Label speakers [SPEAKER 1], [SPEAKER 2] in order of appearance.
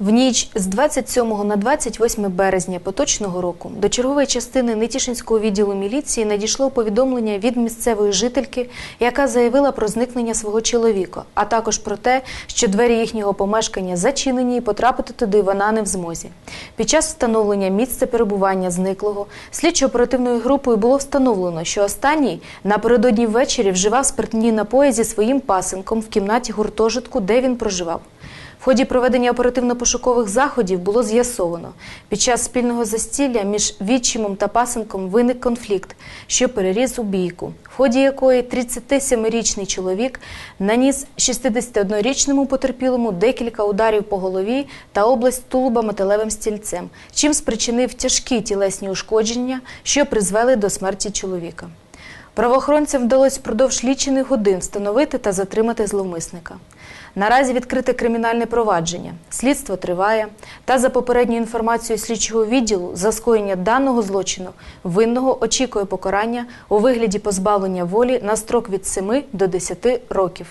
[SPEAKER 1] В ніч з 27 на 28 березня поточного року до чергової частини Нетішинського відділу міліції надійшло повідомлення від місцевої жительки, яка заявила про зникнення свого чоловіка, а також про те, що двері їхнього помешкання зачинені і потрапити туди вона не в змозі. Під час встановлення місця перебування зниклого слідчо-оперативною групою було встановлено, що останній напередодні ввечері вживав спиртні напої зі своїм пасенком в кімнаті гуртожитку, де він проживав. В ході проведення оперативно-пошукових заходів було з'ясовано, під час спільного застілля між відчимом та пасенком виник конфлікт, що переріс у бійку, в ході якої 37-річний чоловік наніс 61-річному потерпілому декілька ударів по голові та область тулуба металевим стільцем, чим спричинив тяжкі тілесні ушкодження, що призвели до смерті чоловіка. Правоохоронцям вдалося впродовж лічених годин встановити та затримати зловмисника. Наразі відкрите кримінальне провадження. Слідство триває. Та за попередньою інформацією слідчого відділу за скоєння даного злочину винного очікує покарання у вигляді позбавлення волі на строк від 7 до 10 років.